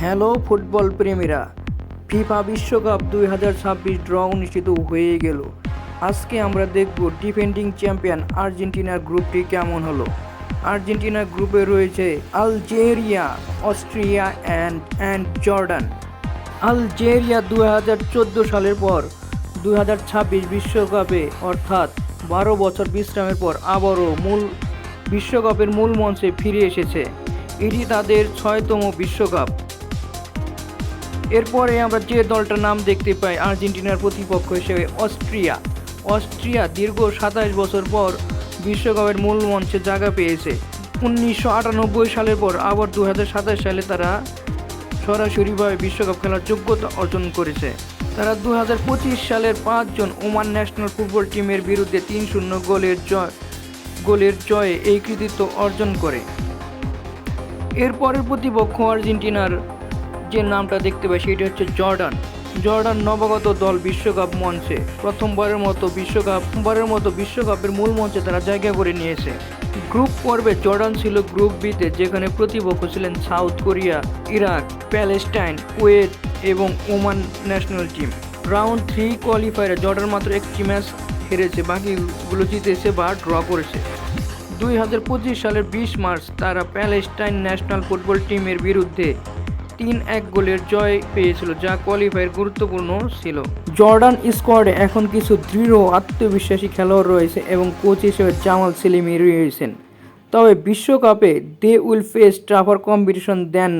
Hello football প্রেমীরা, FIFA বিশ্বকাপ দুই হাজার ছাব্বিশ ড্র অনুষ্ঠিত হয়ে গেল। আজকে আমরা দেখব ডিফেন্ডিং চ্যাম্পিয়ন আর্জেন্টিনার গ্রুপটি কেমন হলো। আর্জেন্টিনার গ্রুপে রয়েছে Algeria, Austria and and Jordan. Algeria দু হাজার চোদ্দ সালের পর দু হাজার ছাব্বিশ বিশ্বকাপে অর্থাৎ বারো বছর বিশ্রামের পর আবারও মূল, বিশ্বকাপের মূল মঞ্চে ফিরে এসেছে। এটি তাদের ছয়তম বিশ্বকাপ। এরপরে আমরা যে দলটার নাম দেখতে পাই, আর্জেন্টিনার প্রতিপক্ষ হিসেবে অস্ট্রিয়া। অস্ট্রিয়া দীর্ঘ সাতাশ বছর পর বিশ্বকাপের মূল মঞ্চে জায়গা পেয়েছে। উনিশশো আটানব্বই সালের পর আবার দু হাজার সাতাশ সালে তারা সরাসরিভাবে বিশ্বকাপ খেলার যোগ্যতা অর্জন করেছে। তারা দু হাজার পঁচিশ সালের পাঁচজন ওমান ন্যাশনাল ফুটবল টিমের বিরুদ্ধে তিন শূন্য গোলের জয়, গোলের জয়ে এই কৃতিত্ব অর্জন করে। এরপরের প্রতিপক্ষ আর্জেন্টিনার যে নামটা দেখতে পাই সেটি হচ্ছে জর্ডান। জর্ডান নবাগত দল বিশ্বকাপ মঞ্চে প্রথমবারের মতো বিশ্বকাপ, বারের মতো বিশ্বকাপের মূল মঞ্চে তারা জায়গা করে নিয়েছে। গ্রুপ পর্বে জর্ডান ছিল গ্রুপ বিতে, যেখানে প্রতিপক্ষ ছিলেন South Korea, Iraq, Palestine, Kuwait এবং Oman national team. Round three কোয়ালিফায়ারে Jordan মাত্র একটি ম্যাচ হেরেছে, বাকিগুলো জিতেছে বা ড্র করেছে। দুই হাজার পঁচিশ সালের বিশ মার্চ তারা প্যালেস্টাইন ন্যাশনাল ফুটবল টিমের বিরুদ্ধে তিন এক গোলের জয় পেয়েছিল, যা কোয়ালিফায়ার গুরুত্বপূর্ণ ছিল। জর্ডান স্কোয়াডে এখন কিছু দৃঢ় আত্মবিশ্বাসী খেলোয়াড় রয়েছে এবং কোচ হিসেবে জামাল সেলিমি রয়েছেন। তবে বিশ্বকাপে they will face tougher competition than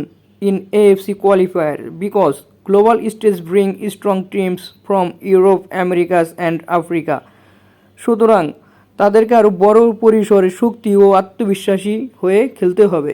in AFC qualifier because global stage bring strong teams from Europe, Americas and Africa. সুতরাং তাদেরকে আরও বড় পরিসরে শক্তি ও আত্মবিশ্বাসী হয়ে খেলতে হবে।